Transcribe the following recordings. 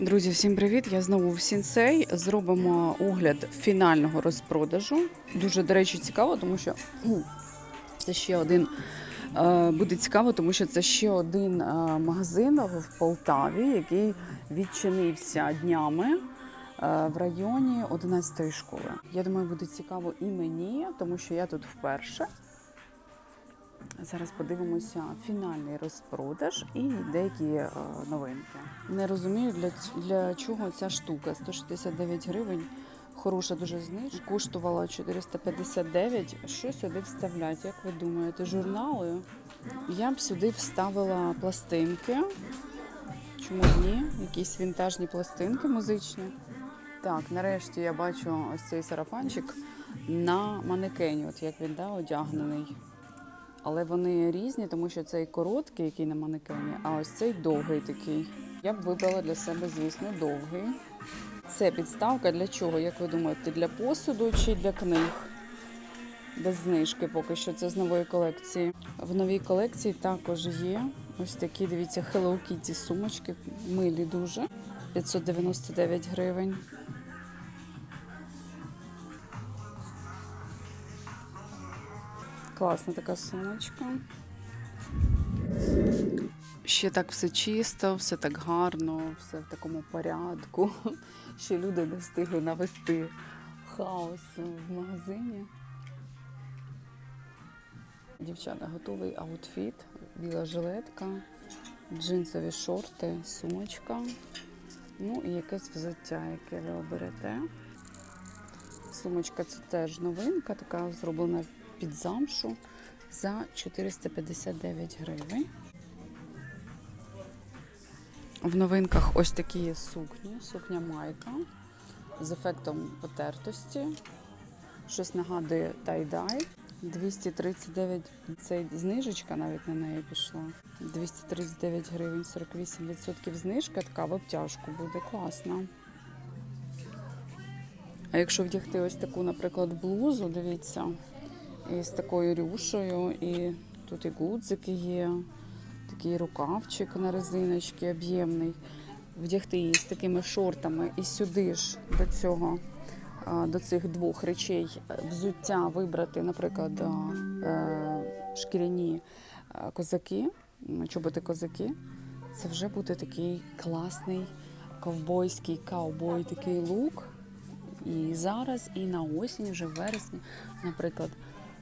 Друзі, всім привіт! Я знову в Сінсей. Зробимо огляд фінального розпродажу. Дуже, до речі, цікаво, тому що ну, це ще один. е, Буде цікаво, тому що це ще один е, магазин в Полтаві, який відчинився днями е, в районі 11-ї школи. Я думаю, буде цікаво і мені, тому що я тут вперше. Зараз подивимося фінальний розпродаж і деякі е, новинки. Не розумію, для, для чого ця штука. 169 гривень. Хороша дуже знижка. Коштувала 459. Що сюди вставлять? Як ви думаєте, журнали? Я б сюди вставила пластинки. Чому ні? Якісь вінтажні пластинки музичні. Так, нарешті я бачу ось цей сарафанчик на манекені, от як він да, одягнений. Але вони різні, тому що цей короткий, який на манекені, а ось цей довгий такий. Я б вибрала для себе, звісно, довгий. Це підставка для чого? Як ви думаєте, для посуду чи для книг? Без знижки поки що це з нової колекції. В новій колекції також є ось такі, дивіться, Hello Kitty сумочки, милі дуже. 599 гривень. Класна така сумочка. Ще так все чисто, все так гарно, все в такому порядку. Ще люди не встигли навести хаос в магазині. Дівчата, готовий аутфіт, біла жилетка, джинсові шорти, сумочка. Ну і якесь взуття, яке ви оберете. Сумочка це теж новинка, така зроблена під замшу за 459 гривень. В новинках ось такі є сукні, сукня майка з ефектом потертості. Щось нагадує тай-дай. 239, це знижечка навіть на неї пішла. 239 гривень, 48% знижка, така в обтяжку буде класна. А якщо вдягти ось таку, наприклад, блузу, дивіться, і з такою рюшею, і тут і гудзики є, такий рукавчик на резиночці об'ємний. Вдягти її з такими шортами і сюди ж до цього, до цих двох речей е, взуття вибрати, наприклад, е, шкіряні е, козаки, чоботи козаки. Це вже буде такий класний ковбойський каубой такий лук. І зараз, і на осінь, вже в вересні, наприклад,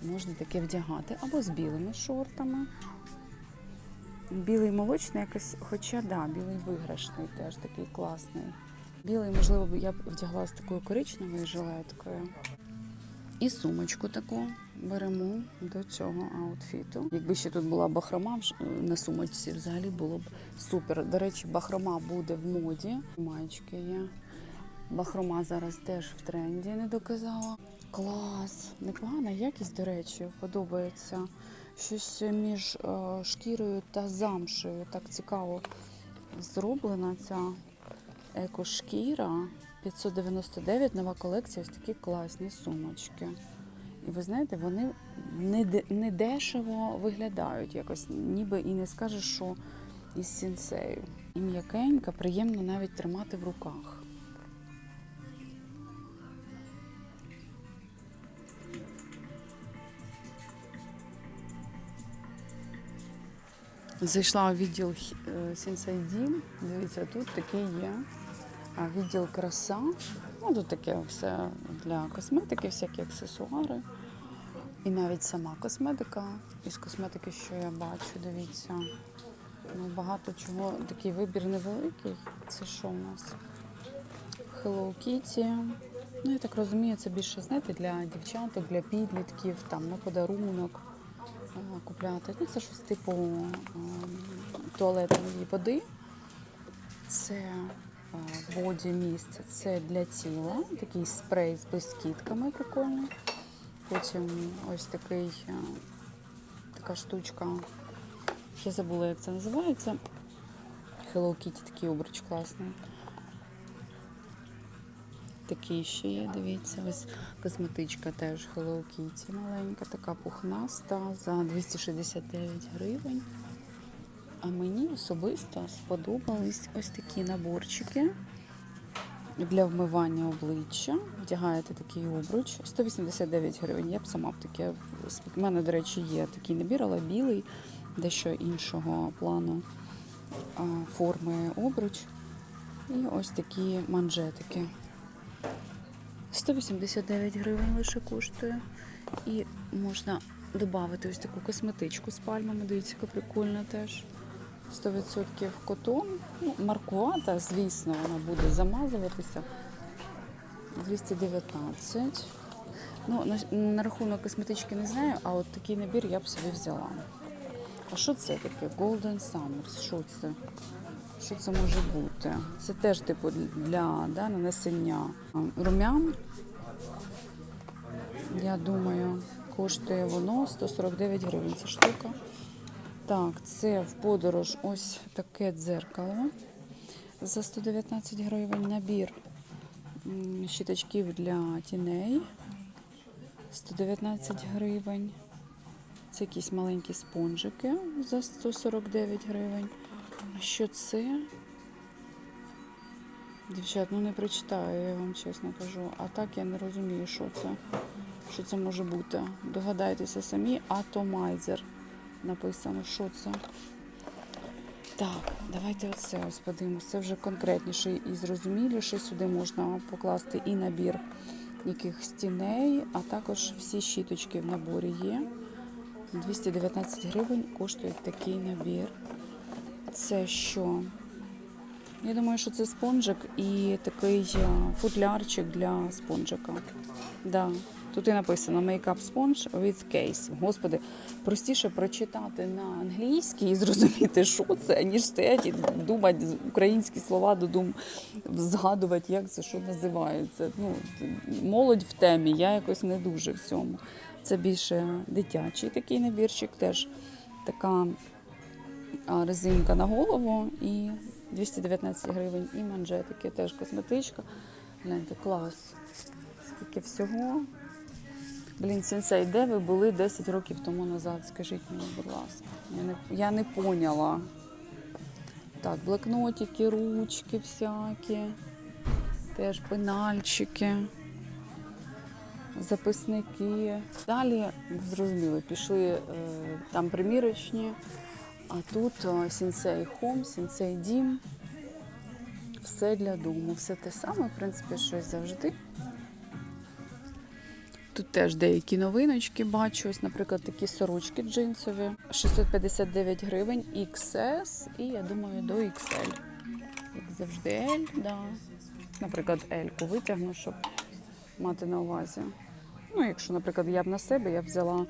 можна таке вдягати або з білими шортами. Білий молочний якось, хоча да, білий виграшний теж такий класний. Білий, можливо, я б вдягла з такою коричневою жилеткою. І сумочку таку беремо до цього аутфіту. Якби ще тут була бахрома на сумочці, взагалі було б супер. До речі, бахрома буде в моді. Маєчки є. Бахрома зараз теж в тренді, не доказала. Клас! Непогана якість, до речі, подобається. Щось між е, шкірою та замшею. Так цікаво зроблена ця екошкіра. 599 нова колекція, ось такі класні сумочки. І ви знаєте, вони не, не дешево виглядають якось, ніби і не скажеш, що із сінсею. І м'якенька, приємно навіть тримати в руках. Зайшла у відділ е, Сінсей Дім. Дивіться, тут такий є а, відділ краса. Ну, тут таке все для косметики, всякі аксесуари. І навіть сама косметика. Із косметики, що я бачу, дивіться. Ну, багато чого, такий вибір невеликий. Це що у нас? Hello Kitty. Ну, я так розумію, це більше, знаєте, для дівчаток, для підлітків, там, на подарунок купляти. Ну, це щось типу туалетної води. Це боді міст, це для тіла. Такий спрей з блискітками прикольний. Потім ось такий, така штучка. Я забула, як це називається. Hello Kitty, такий обруч класний. Такий ще є, дивіться, ось косметичка теж Hello Kitty маленька, така пухнаста за 269 гривень. А мені особисто сподобались ось такі наборчики для вмивання обличчя. Вдягаєте такий обруч 189 гривень. Я б сама б таке. У мене, до речі, є такий набір, але білий, дещо іншого плану форми обруч. І ось такі манжетики. 189 гривень лише коштує. І можна додати ось таку косметичку з пальмами. Дивіться, яка прикольна теж. 100% котон. Ну, маркувата, звісно, вона буде замазуватися. 219. Ну, на, на рахунок косметички не знаю, а от такий набір я б собі взяла. А що це таке? Golden Summers. Що це? Що це може бути? Це теж типу для да, нанесення румян. Я думаю, коштує воно 149 гривень. Ця штука. Так, це в подорож ось таке дзеркало за 119 гривень. Набір м, щіточків для тіней 119 гривень. Це якісь маленькі спонжики за 149 гривень. Що це? Дівчат, ну не прочитаю, я вам чесно кажу. А так я не розумію, що це. Що це може бути. Догадайтеся самі, атомайзер написано, що це. Так, давайте оце ось подивимося. Це вже конкретніше і зрозуміліше. Сюди можна покласти і набір якихось тіней, а також всі щіточки в наборі є. 219 гривень коштує такий набір. Це що? Я думаю, що це спонжик і такий е, футлярчик для спонжика. Да. Тут і написано Makeup Sponge with Case. Господи, простіше прочитати на англійській і зрозуміти, що це, ніж стоять і думати українські слова, додум, згадувати, як це що називається. Ну, молодь в темі, я якось не дуже в цьому. Це більше дитячий такий набірчик, теж така резинка на голову і 219 гривень. І манжетики, теж косметичка. Гляньте, клас. Скільки всього. Блін, сенсей, де ви були 10 років тому назад? Скажіть мені, будь ласка. Я не, я не поняла. Так, блокнотики, ручки всякі, теж пенальчики, записники. Далі, зрозуміло, пішли е, там примірочні, а тут е, сінсей хом, сінсей дім. Все для дому, все те саме, в принципі, що й завжди. Тут теж деякі новиночки бачу. Ось, наприклад, такі сорочки джинсові. 659 гривень, XS і я думаю до XL. Як завжди, L, да. Наприклад, L-ку витягну, щоб мати на увазі. Ну, якщо, наприклад, я б на себе, я б взяла,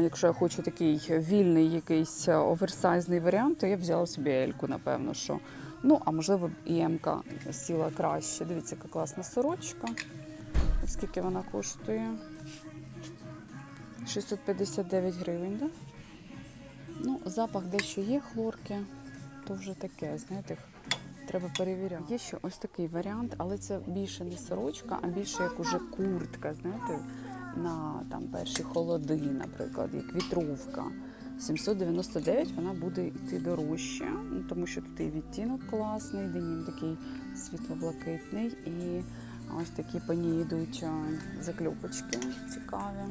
якщо я хочу такий вільний якийсь оверсайзний варіант, то я взяла собі L-ку, напевно, що. Ну, а можливо, і М-ка сіла краще. Дивіться, яка класна сорочка. Скільки вона коштує? 659 гривень, да? Ну, запах дещо є хлорки, то вже таке, знаєте, треба перевіряти. Є ще ось такий варіант, але це більше не сорочка, а більше як уже куртка, знаєте, на там перші холоди, наприклад, як вітровка. 799 вона буде йти дорожче, ну, тому що тут і відтінок класний, денім такий світло-блакитний і ось такі по ній йдуть закльопочки цікаві.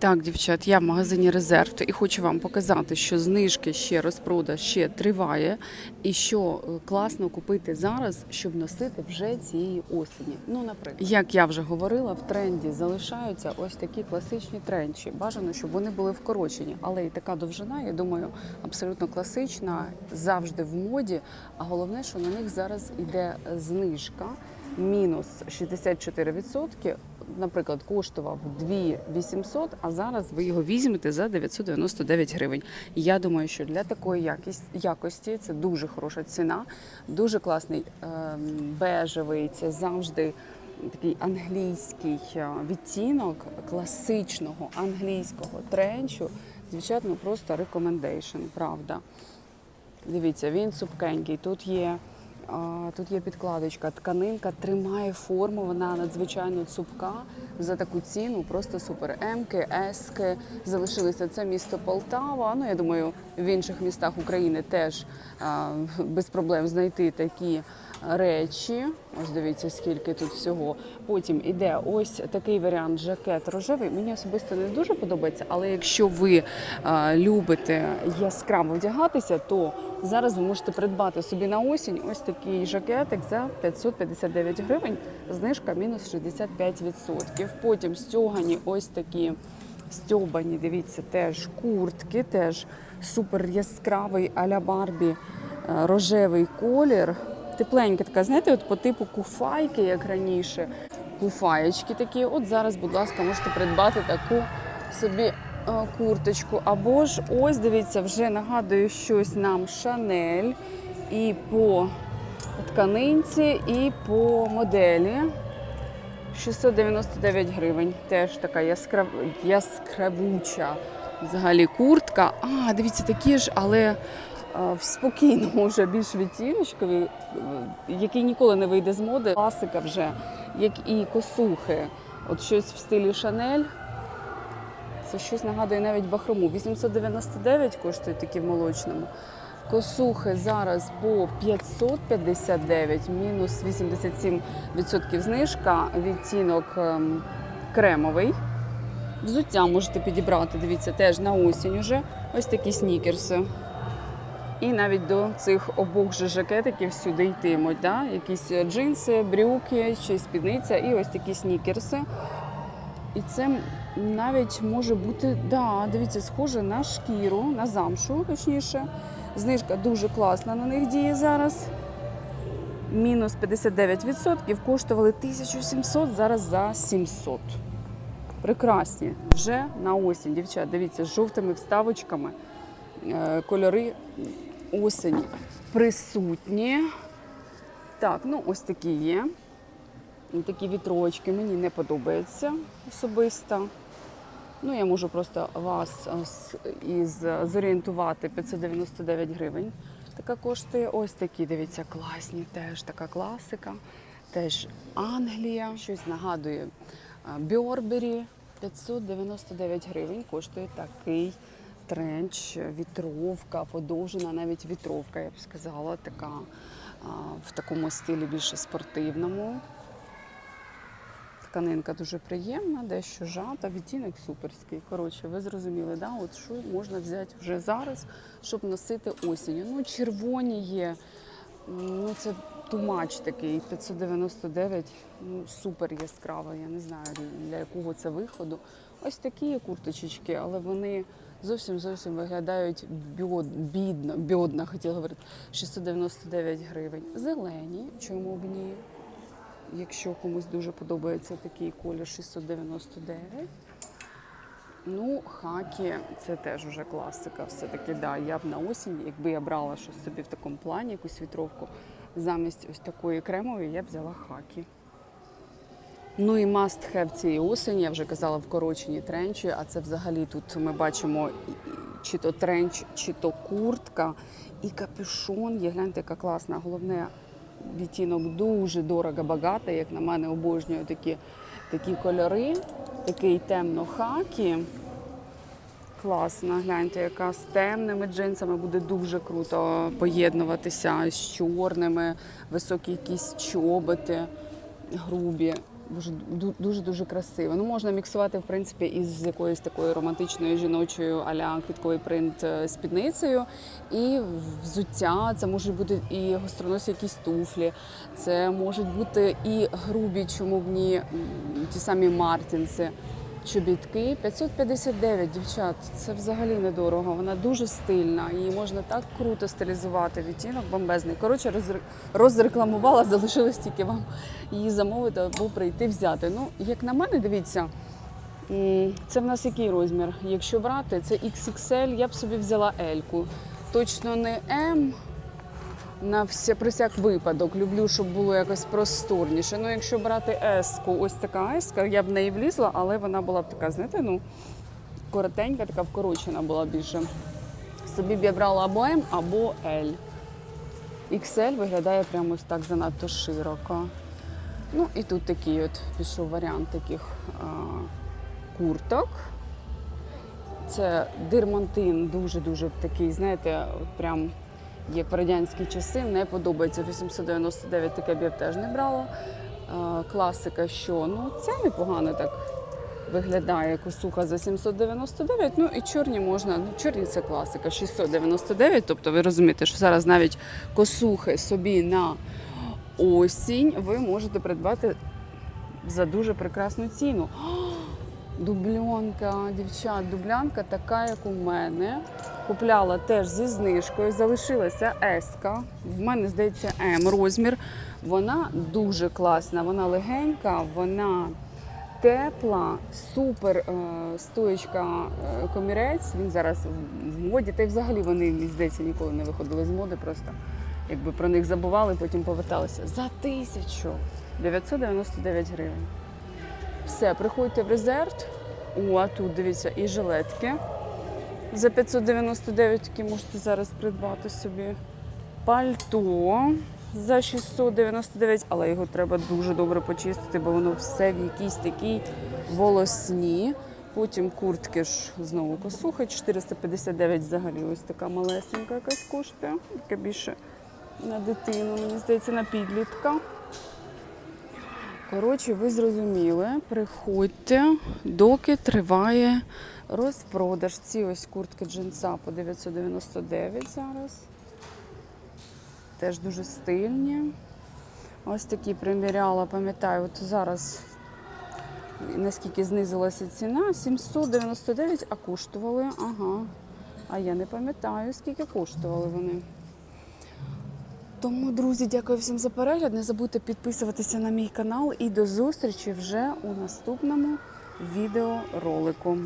Так, дівчат, я в магазині Резерв і хочу вам показати, що знижки ще розпродаж ще триває, і що е, класно купити зараз, щоб носити вже цієї осені. Ну, наприклад, як я вже говорила, в тренді залишаються ось такі класичні тренчі. Бажано, щоб вони були вкорочені, але і така довжина, я думаю, абсолютно класична, завжди в моді. А головне, що на них зараз іде знижка. Мінус 64%, наприклад, коштував 2800, а зараз ви його візьмете за 999 гривень. Я думаю, що для такої якості це дуже хороша ціна, дуже класний ем, бежевий. Це завжди такий англійський е, відтінок класичного англійського тренчу. Ну просто рекомендейшн, правда. Дивіться, він цупкенький. Тут є тут є підкладочка. Тканинка тримає форму, вона надзвичайно цупка. За таку ціну просто супер. Емки, ески залишилися. Це місто Полтава. Ну я думаю, в інших містах України теж без проблем знайти такі речі. Ось дивіться, скільки тут всього. Потім іде ось такий варіант жакет рожевий. Мені особисто не дуже подобається, але якщо ви а, любите яскраво вдягатися, то зараз ви можете придбати собі на осінь ось такий жакетик за 559 гривень. Знижка мінус 65%. Потім стьогані ось такі стьобані, дивіться, теж куртки, теж супер яскравий аля Барбі е, рожевий колір. Тепленька така, знаєте, от по типу куфайки, як раніше. Куфаєчки такі. От зараз, будь ласка, можете придбати таку собі е, курточку. Або ж ось дивіться, вже нагадую щось нам Шанель і по тканинці, і по моделі. 699 гривень. Теж така яскрав... яскравуча взагалі куртка. А, дивіться, такі ж, але в спокійному вже більш відтіночкові, е, який ніколи не вийде з моди. Класика вже, як і косухи. От щось в стилі Шанель. Це щось нагадує навіть бахрому. 899 коштують такі в молочному. Косухи зараз по 559, мінус 87% знижка, відтінок ем, кремовий. Взуття можете підібрати, дивіться, теж на осінь уже. Ось такі снікерси. І навіть до цих обох же жакетиків сюди йтимуть. Да? Якісь джинси, брюки чи спідниця, і ось такі снікерси. І це навіть може бути, да, дивіться, схоже на шкіру, на замшу, точніше. Знижка дуже класна на них діє зараз. Мінус 59%, коштували 1700, зараз за 700. Прекрасні. Вже на осінь, дівчат, дивіться, з жовтими вставочками. Е, Кольори осені присутні. Так, ну ось такі є. Такі вітрочки мені не подобаються особисто. Ну, я можу просто вас е, із зорієнтувати 599 гривень. Така коштує. Ось такі, дивіться, класні, теж така класика. Теж Англія. Щось нагадує Бьорбері. 599 гривень коштує такий тренч, вітровка, подовжена, навіть вітровка, я б сказала, така в такому стилі більше спортивному. Тканинка дуже приємна, дещо жата, відтінок суперський. Коротше, ви зрозуміли, да? От що можна взяти вже зараз, щоб носити осінню. Ну, червоні є. Ну, це тумач такий, 599, ну, супер яскрава, я не знаю для якого це виходу. Ось такі курточечки, але вони зовсім зовсім виглядають бідно, бідно, хотіла говорити, 699 гривень. Зелені, чому б ні? Якщо комусь дуже подобається такий колір 699. Ну, хакі це теж вже класика. Все-таки да, я б на осінь, якби я брала щось собі в такому плані, якусь вітровку, замість ось такої кремової я б взяла хакі. Ну і must have цієї осені, я вже казала, вкорочені тренчі, а це взагалі тут ми бачимо чи то тренч, чи то куртка, і капюшон. Є гляньте, яка класна. Головне, відтінок дуже дорого, багато. Як на мене, обожнюю такі, такі кольори, такий темно-хакі. Класна, гляньте, яка з темними джинсами буде дуже круто поєднуватися з чорними, високі якісь чоботи, грубі. Дуже дуже дуже красиво. Ну можна міксувати в принципі із якоюсь такою романтичною жіночою аля квітковий принт е, спідницею. І взуття це можуть бути і гостроносі якісь туфлі, це можуть бути і грубі, чому б ні, ті самі мартінси. Чобітки 559, дівчат. Це взагалі недорого. Вона дуже стильна. Її можна так круто стилізувати. Відтінок бомбезний. Коротше, розре- розрекламувала, залишилось тільки вам її замовити або прийти взяти. Ну, як на мене, дивіться, це в нас який розмір? Якщо брати, це XXL, я б собі взяла L-ку. Точно не M. На вся, про всяк випадок. Люблю, щоб було якось просторніше. Ну, якщо брати еску, ось така еска, я б в неї влізла, але вона була б така, знаєте, ну, коротенька, така вкорочена була більше. Собі б я брала або М, або L. XL виглядає прямо ось так занадто широко. Ну і тут такий от пішов варіант таких а, курток. Це дирмантин дуже-дуже такий, знаєте, от прям як в радянські часи. Не подобається 899, таке б я б теж не брала. Класика, що ну це непогано так виглядає косуха за 799. Ну і чорні можна. Ну, чорні це класика, 699. Тобто ви розумієте, що зараз навіть косухи собі на осінь ви можете придбати за дуже прекрасну ціну. Дубльонка, дівчат, дублянка така, як у мене. Купляла теж зі знижкою, залишилася S. В мене здається М розмір. Вона дуже класна, вона легенька, вона тепла, супер е, стоєчка е, комірець. Він зараз в- моді. Та й взагалі вони, мені здається, ніколи не виходили з моди. Просто якби про них забували, потім поверталися. За тисячу 999 гривень. Все, приходьте в резерв. О, тут дивіться, і жилетки. За 599 які можете зараз придбати собі. Пальто за 699, але його треба дуже добре почистити, бо воно все в якійсь такій волосні. Потім куртки ж знову косуха, 459 взагалі ось така малесенька якась коштує. Яка більше на дитину, мені здається, на підлітка. Коротше, ви зрозуміли, приходьте, доки триває розпродаж. Ці ось куртки джинса по 999 зараз. Теж дуже стильні. Ось такі приміряла, пам'ятаю, от зараз наскільки знизилася ціна, 799, а коштували, ага. А я не пам'ятаю, скільки коштували вони. Тому, друзі, дякую всім за перегляд. Не забудьте підписуватися на мій канал і до зустрічі вже у наступному відеоролику.